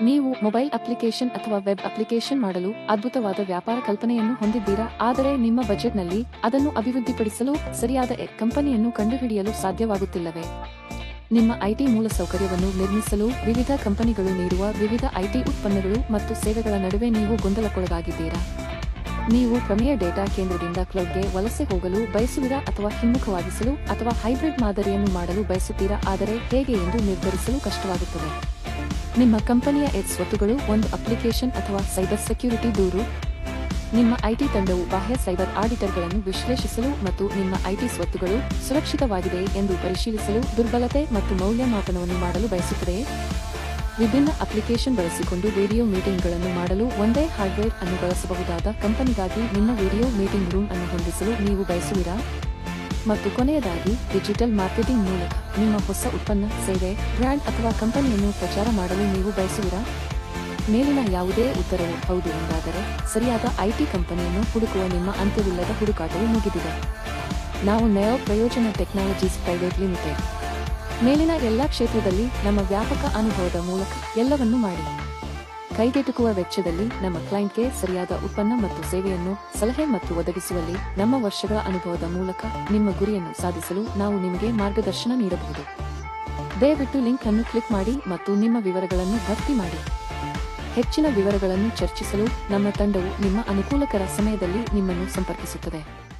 ನೀವು mobile application ಅಥವಾ web application ಮಾಡಲು ಅದ್ಭುತವಾದ ವ್ಯಾಪಾರ ಕಲ್ಪನೆಯನ್ನು ಹೊಂದಿದ್ದೀರಾ? ಆದರೆ ನಿಮ್ಮ ಬಜೆಟ್ನಲ್ಲಿ ಅದನ್ನು ಅಭಿವೃದ್ಧಿಪಡಿಸಲು ಸರಿಯಾದ ಕಂಪನಿಯನ್ನು ಕಂಡುಹಿಡಿಯಲು ಸಾಧ್ಯವಾಗುತ್ತಿಲ್ಲವೇ? ನಿಮ್ಮ ಐಟಿ ಮೂಲಸೌಕರ್ಯವನ್ನು ನಿರ್ಮಿಸಲು ವಿವಿಧ ಕಂಪನಿಗಳು ನೀಡುವ ವಿವಿಧ ಐಟಿ ಉತ್ಪನ್ನಗಳು ಮತ್ತು ಸೇವೆಗಳ ನಡುವೆ ನೀವು ಗೊಂದಲಕ್ಕೊಳಗಾಗಿದ್ದೀರಾ? ನೀವು ಪ್ರಮೇಯ ಡೇಟಾ ಕೇಂದ್ರದಿಂದ ಕ್ಲೌಡ್ಗೆ ವಲಸೆ ಹೋಗಲು ಬಯಸುವಿರಾ ಅಥವಾ ಹಿಮ್ಮುಖವಾಗಿಸಲು ಅಥವಾ ಹೈಬ್ರಿಡ್ ಮಾದರಿಯನ್ನು ಮಾಡಲು ಬಯಸುತ್ತೀರಾ? ಆದರೆ ಹೇಗೆ ಎಂದು ನಿರ್ಧರಿಸಲು ಕಷ್ಟವಾಗುತ್ತದೆ. ನಿಮ್ಮ ಕಂಪನಿಯ ಎಡ್ ಸ್ವತ್ತುಗಳು ಒಂದು ಅಪ್ಲಿಕೇಶನ್ ಅಥವಾ ಸೈಬರ್ ಸೆಕ್ಯೂರಿಟಿ ದೂರು. ನಿಮ್ಮ ಐಟಿ ತಂಡವು ಬಾಹ್ಯ ಸೈಬರ್ ಆಡಿಟರ್ಗಳನ್ನು ವಿಶ್ಲೇಷಿಸಲು ಮತ್ತು ನಿಮ್ಮ ಐಟಿ ಸ್ವತ್ತುಗಳು ಸುರಕ್ಷಿತವಾಗಿದೆಯೇ ಎಂದು ಪರಿಶೀಲಿಸಲು ದುರ್ಬಲತೆ ಮತ್ತು ಮೌಲ್ಯಮಾಪನವನ್ನು ಮಾಡಲು ಬಯಸುತ್ತದೆಯೇ ವಿಭಿನ್ನ ಅಪ್ಲಿಕೇಶನ್ ಬಳಸಿಕೊಂಡು ವಿಡಿಯೋ ಮೀಟಿಂಗ್ಗಳನ್ನು ಮಾಡಲು ಒಂದೇ ಹಾರ್ಡ್ವೇರ್ ಅನ್ನು ಬಳಸಬಹುದಾದ ಕಂಪನಿಗಾಗಿ ನಿಮ್ಮ ವಿಡಿಯೋ ಮೀಟಿಂಗ್ ರೂಮ್ ಅನ್ನು ಹೊಂದಿಸಲು ನೀವು ಬಯಸುವಿರಾ? ಮತ್ತು ಕೊನೆಯದಾಗಿ ಡಿಜಿಟಲ್ ಮಾರ್ಕೆಟಿಂಗ್ ಮೂಲಕ ನಿಮ್ಮ ಹೊಸ ಉತ್ಪನ್ನ, ಸೇವೆ ಬ್ರ್ಯಾಂಡ್ ಅಥವಾ ಕಂಪನಿಯನ್ನು ಪ್ರಚಾರ ಮಾಡಲು ನೀವು ಬಯಸುವಿರಾ? ಮೇಲಿನ ಯಾವುದೇ ಉತ್ತರವು ಹೌದು ಎಂದಾದರೆ ಸರಿಯಾದ ಐಟಿ ಕಂಪನಿಯನ್ನು ಹುಡುಕುವ ನಿಮ್ಮ ಅಂತ್ಯವಿಲ್ಲದ ಹುಡುಕಾಟವು ಮುಗಿದಿದೆ. ನಾವು ನಯೋ ಪ್ರಯೋಜನ ಟೆಕ್ನಾಲಜೀಸ್ ಪ್ರೈವೇಟ್ ಲಿಮಿಟೆಡ್ ಮೇಲಿನ ಎಲ್ಲ ಕ್ಷೇತ್ರದಲ್ಲಿ ನಮ್ಮ ವ್ಯಾಪಕ ಅನುಭವದ ಮೂಲಕ ಎಲ್ಲವನ್ನೂ ಮಾಡಿ. ಕೈಗೆಟುಕುವ ವೆಚ್ಚದಲ್ಲಿ ನಮ್ಮ ಕ್ಲೈಂಟ್ಗೆ ಸರಿಯಾದ ಉತ್ಪನ್ನ ಮತ್ತು ಸೇವೆಯನ್ನು, ಸಲಹೆ ಮತ್ತು ಒದಗಿಸುವಲ್ಲಿ ನಮ್ಮ ವರ್ಷಗಳ ಅನುಭವದ ಮೂಲಕ ನಿಮ್ಮ ಗುರಿಯನ್ನು ಸಾಧಿಸಲು ನಾವು ನಿಮಗೆ ಮಾರ್ಗದರ್ಶನ ನೀಡಬಹುದು. ದಯವಿಟ್ಟು ಲಿಂಕ್ ಅನ್ನು ಕ್ಲಿಕ್ ಮಾಡಿ ಮತ್ತು ನಿಮ್ಮ ವಿವರಗಳನ್ನು ಭರ್ತಿ ಮಾಡಿ. ಹೆಚ್ಚಿನ ವಿವರಗಳನ್ನು ಚರ್ಚಿಸಲು ನಮ್ಮ ತಂಡವು ನಿಮ್ಮ ಅನುಕೂಲಕರ ಸಮಯದಲ್ಲಿ ನಿಮ್ಮನ್ನು ಸಂಪರ್ಕಿಸುತ್ತದೆ.